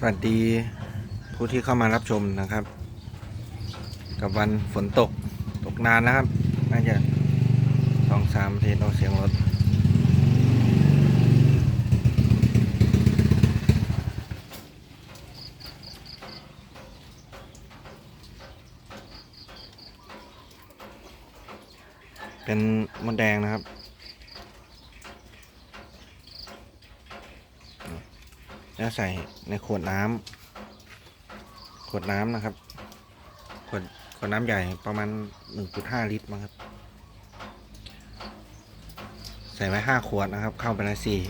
สวัสดีผู้ที่เข้ามารับชมนะครับ กับวันฝนตกตกนานนะครับ น่าจะสองสามเทนเอาเสียงรถเป็นมดแดงนะครับ แล้วใส่ในขวดน้ำขวดน้ำนะครับ ขวดขวดน้ำใหญ่ประมาณ1.5ลิตรมั้งครับ ใส่ไว้5ขวดนะครับ เข้าไปละสี่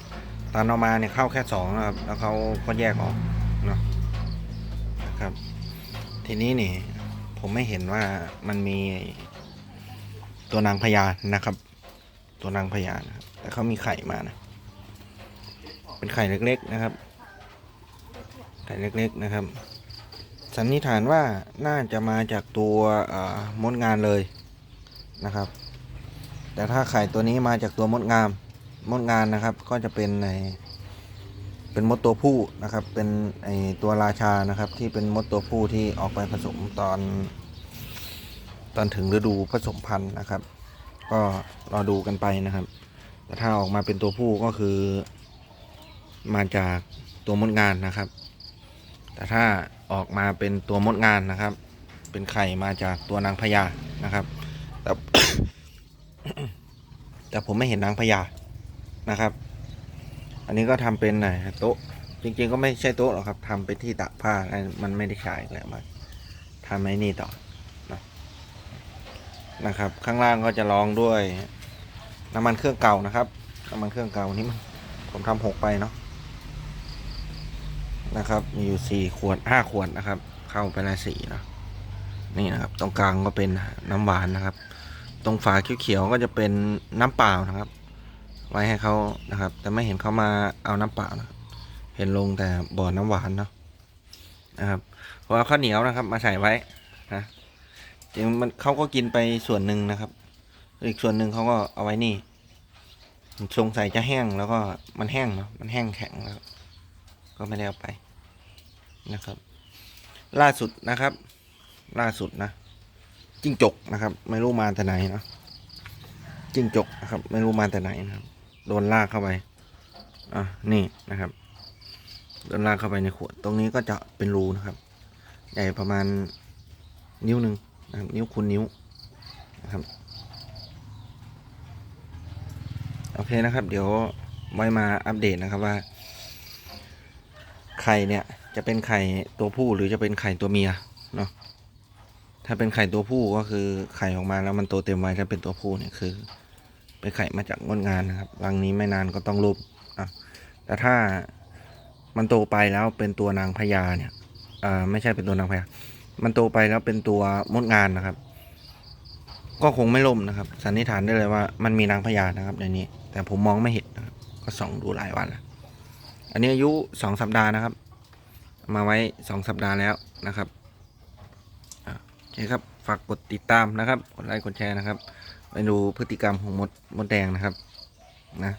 ตอนเอามาเนี่ยเข้าแค่สองนะครับ แล้วเขาก็แยกออกเนาะนะครับ ทีนี้นี่ผมไม่เห็นว่ามันมีตัวนางพญานะครับ ตัวนางพญานะครับ แต่เขามีไข่มานะ เป็นไข่เล็กๆนะครับ ไข่เล็กๆนะครับ สันนิษฐานว่าน่าจะมาจากตัวมดงานเลยนะครับ แต่ถ้าไข่ตัวนี้มาจากตัวมดงามมดงานนะครับ ก็จะเป็นในเป็นมดตัวผู้นะครับ เป็นไอตัวราชานะครับ ที่เป็นมดตัวผู้ที่ออกไปผสมตอน ตอนถึงฤดูผสมพันธุ์นะครับ ก็รอดูกันไปนะครับ แต่ถ้าออกมาเป็นตัวผู้ก็คือมาจากตัวมดงานนะครับ แต่ถ้าออกมาเป็นตัวมดงานนะครับ เป็นไข่มาจากตัวนางพญานะครับ แต่แต่ผมไม่เห็นนางพญานะครับ อันนี้ก็ทำเป็นไหนโต๊ะ จริง ๆ ก็ไม่ใช่โต๊ะหรอกครับทำเป็นที่ตากผ้ามันไม่ได้ใช้แล้วมาทำไอ้นี่ต่อนะนะครับ ข้างล่างก็จะรองด้วยน้ำมันเครื่องเก่านะครับน้ำมันเครื่องเก่านี้มันผมทำหกไปเนาะ นะครับ มีอยู่สี่ขวดห้าขวดนะครับ เข้าไปละสี่เนอะนี่นะครับ ตรงกลางก็เป็นน้ำหวานนะครับ ตรงฝาเขียวๆก็จะเป็นน้ำเปล่านะครับ ไว้ให้เขานะครับ แต่ไม่เห็นเขามาเอาน้ำเปล่านะเห็นลงแต่บ่อน้ำหวานเนาะนะครับเพราะว่าข้าวเหนียวนะครับ มาใส่ไว้นะจริงมันเขาก็กินไปส่วนหนึ่งนะครับ อีกส่วนหนึ่งเขาก็เอาไว้นี่สงสัยจะแห้งแล้วก็มันแห้งเนาะมันแห้งแข็งแล้ว ก็ไม่ได้เอาไป นะครับ ล่าสุดนะครับ ล่าสุดนะจิ้งจกนะครับ ไม่รู้มาแต่ไหนนะจิ้งจกนะครับ ไม่รู้มาแต่ไหนนะครับ โดนลากเข้าไปอะนี่นะครับโดนลากเข้าไปในขวด ตรงนี้ก็จะเป็นรูนะครับ ใหญ่ประมาณนิ้วหนึ่งนะครับนิ้วคูณนิ้วนะครับโอเคนะครับ เดี๋ยวไว้มาอัปเดตนะครับว่า ไข่เนี่ยจะเป็นไข่ตัวผู้หรือจะเป็นไข่ตัวเมียเนาะถ้าเป็นไข่ตัวผู้ก็คือไข่ออกมาแล้วมันโตเต็มวัยถ้าเป็นตัวผู้เนี่ยคือเป็นไข่มาจากงดงานนะครับรังนี้ไม่นานก็ต้องรูปอะแต่ถ้ามันโตไปแล้วเป็นตัวนางพญาเนี่ยอ่าไม่ใช่เป็นตัวนางพญามันโตไปแล้วเป็นตัวมดงานนะครับ ก็คงไม่ล่มนะครับ สันนิษฐานได้เลยว่ามันมีนางพญานะครับในนี้ แต่ผมมองไม่เห็นนะก็ส่องดูหลายวันแล้ว อันนี้อายุสองสัปดาห์นะครับ มาไว้สองสัปดาห์แล้วนะครับโอเคครับ ฝากกดติดตามนะครับ กดไลค์ กดแชร์นะครับ ไปดูพฤติกรรมของมดมดแดงนะครับ นะ